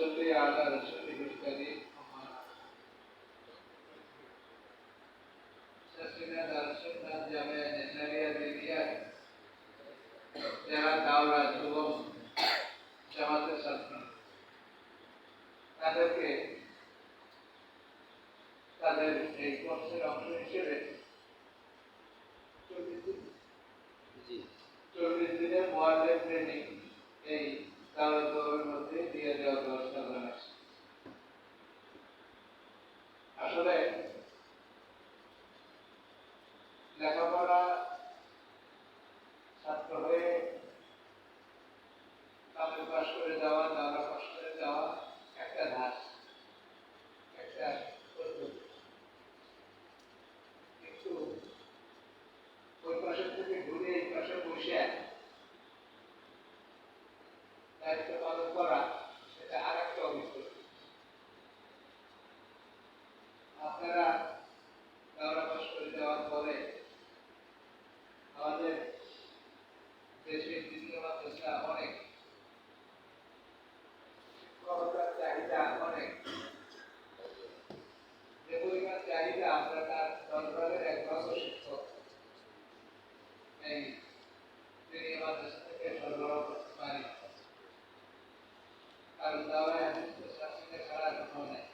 صل على رسوله الكريم أما سسنا درسنا جامع نجاريا দিদিয়া যারা দাওরা যুবক জামাতের ছাত্র তাদেরকে তাদের এই কোর্সের অংশ হিসেবে আসলে লেখাপড়া ছাত্র হয়ে তাদের পাশ করে যাওয়া দাওরা পাশ করে যাওয়া একটা ধাপ একটা কিন্তু ওই পাশের থেকে ঘুরে এই পাশে বসে দায়িত্ব পালন করা পরিমাণ চাহিদা আমরা তার দরবারের একমাত্র শিক্ষক এই তিনি মাদ্রাসা থেকে সরবরাহ করতে পারি কারণ দাওয়া হাদিস তো শাসনে ছাড়া কোনো নেই